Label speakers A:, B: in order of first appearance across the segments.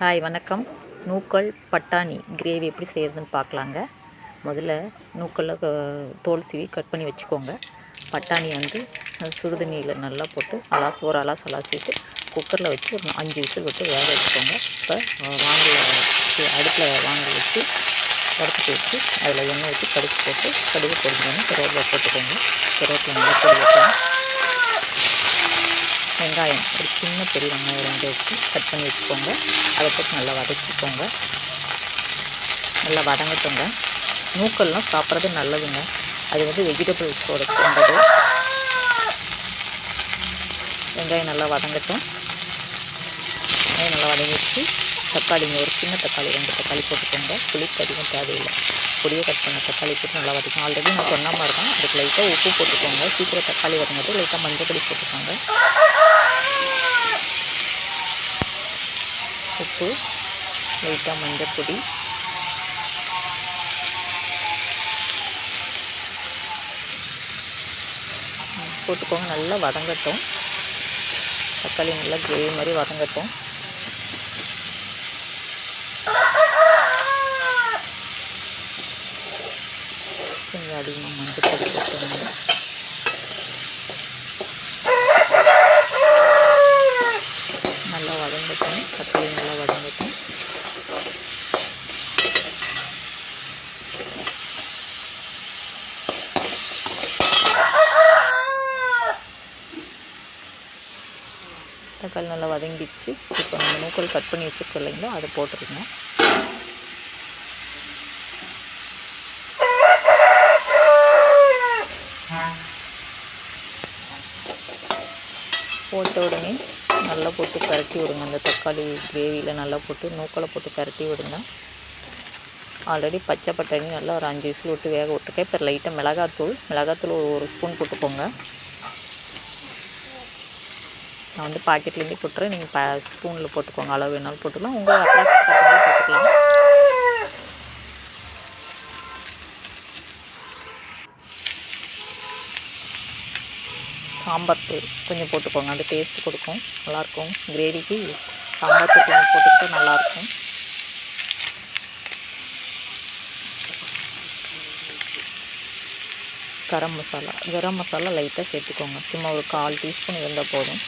A: Hi வணக்கம். நூக்கல் பட்டாணி கிரேவி எப்படி செய்கிறதுன்னு பார்க்கலாங்க. முதல்ல நூக்கல்ல க- தோல் சீவி கட் பண்ணி வச்சுக்கோங்க. பட்டாணி வந்து சுடுதண்ணியில் நல்லா போட்டு அலாசி ஒரு அலாசு அலாசிட்டு குக்கரில் வச்சு ஒரு அஞ்சு விசில் விட்டு வேக வச்சுக்கோங்க. இப்போ வாங்கல அடுப்பில் வாங்கி வச்சு உடச்சி வச்சு அதில் எண்ணெய் வச்சு கடுகு போட்டு கடுகு போட்டுக்கோங்க கருவேப்பிலை போட்டுக்கோங்க. கருவேப்பிலை நல்லா போட்டு வச்சுக்கோங்க. வெங்காயம் ஒரு சின்ன பெரிய வெங்காயம் ரெண்டு வச்சு கட் பண்ணி வச்சுக்கோங்க. அதை போட்டு நல்லா வதக்கிக்கோங்க. நல்லா வதங்கட்டுங்க. நூக்கல்லாம் சாப்பிட்றது நல்லதுங்க. அது வந்து வெஜிடபிள்ஸோட சேர்ந்தது. வெங்காயம் நல்லா வதங்கட்டும். வெங்காயம் நல்லா வதங்கிடுச்சு தக்காளிங்க ஒரு சின்ன தக்காளி ரெண்டு தக்காளி போட்டுக்கோங்க. புளிக்கு அதிகம் தேவையில்லை. பொடியை கட் பண்ண தக்காளி போட்டு நல்லா வதக்கும் ஆல்ரெடி நான் சொன்ன மாதிரி தான் அதுக்கு லைட்டாக உப்பு போட்டுக்கோங்க. சீக்கிரம் தக்காளி வதங்கிறது லைட்டாக மஞ்சள் பொடி போட்டுக்கோங்க. உப்பு லைட்டாக மஞ்சள் பொடி. போட்டுக்கோங்க. நல்லா வதங்கட்டும். தக்காளி நல்லா கிரேவி மாதிரி வதங்கட்டும். கொஞ்சம் அதிகமாக மஞ்சள் பொடி போட்டுக்கோங்க. நல்லா வதங்கட்டும். தக்காளி நல்லா வதங்கட்டும். தக்காளி நல்லா வதங்கிடுச்சு. இப்போ நம்ம நூக்கல் கட் பண்ணி வச்சுருக்கோம் இல்லைங்களா அதை போட்டுருங்க போட்ட உடனே நல்லா போட்டு பரட்டி விடுங்க. அந்த தக்காளி கிரேவியில் நல்லா போட்டு நூக்களை போட்டு பரட்டி விடுங்க. ஆல்ரெடி பச்சை பட்டாணி நல்லா ஒரு அஞ்சு விசில் விட்டு வேக விட்டுருக்கேன். இப்போ லைட்டாக மிளகாத்தூள் மிளகாத்தூள் ஒரு ஒரு ஸ்பூன் போட்டுக்கோங்க. நான் வந்து பாக்கெட்லேருந்தே போட்டுறேன். நீங்கள் ப ஸ்பூனில் போட்டுக்கோங்க. அளவு வேணாலும் போட்டுக்கலாம். உங்கள் அட்ராக்ட் போட்டுக்கலாம் சாம்பார் தூள் கொஞ்சம் போட்டுக்கோங்க. அது டேஸ்ட் கொடுக்கும். நல்லாயிருக்கும். கிரேவிக்கு சாம்பார் தூள் கொஞ்சம் நல்லாயிருக்கும். கரம் மசாலா. கரம் மசாலா லைட்டாக சேர்த்துக்கோங்க. சும்மா ஒரு கால் டீஸ்பூன் இருந்தால் போதும்.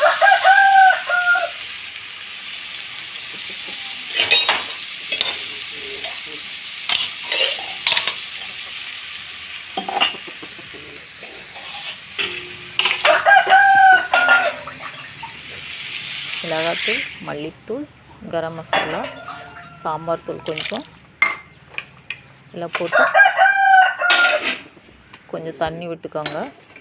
A: மிளகாத்தூள் மல்லித்தூள் கரம் மசாலா சாம்பார் தூள் கொஞ்சம். எல்லாம் போட்டு கொஞ்சம் தண்ணி விட்டுக்கோங்க.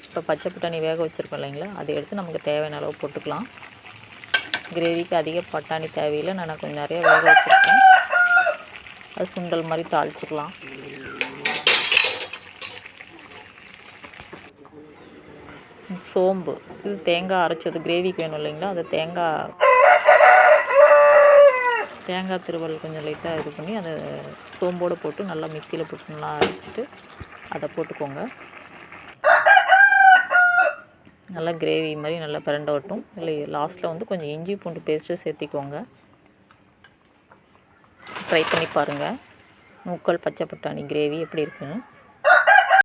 A: இப்போ பச்சை பட்டாணி வேக வச்சுருக்கோம் இல்லைங்களா? அதை எடுத்து நமக்கு தேவையான அளவு போட்டுக்கலாம். கிரேவிக்கு அதிக பட்டாணி தேவையில்லை. நான் கொஞ்சம் நிறைய வேக வச்சுருக்கேன். அது சுண்டல் மாதிரி தாளிச்சுக்கலாம். சோம்பு. இது தேங்காய் அரைச்சது. கிரேவிக்கு வேணும் இல்லைங்களா? அதை தேங்காய் தேங்காய் திருவல் கொஞ்சம் லைட்டாக இது பண்ணி அதை சோம்போடு போட்டு நல்லா மிக்சியில் போட்டு நல்லா அரைச்சிட்டு அதை போட்டுக்கோங்க. நல்லா கிரேவி மாதிரி நல்லா பிரண்ட வரட்டும். இல்லை லாஸ்ட்டில் வந்து கொஞ்சம் இஞ்சி பூண்டு பேஸ்ட்டு சேர்த்திக்கோங்க. ட்ரை பண்ணி பாருங்கள் நூக்கல் பச்சை பட்டாணி கிரேவி எப்படி இருக்குன்னு.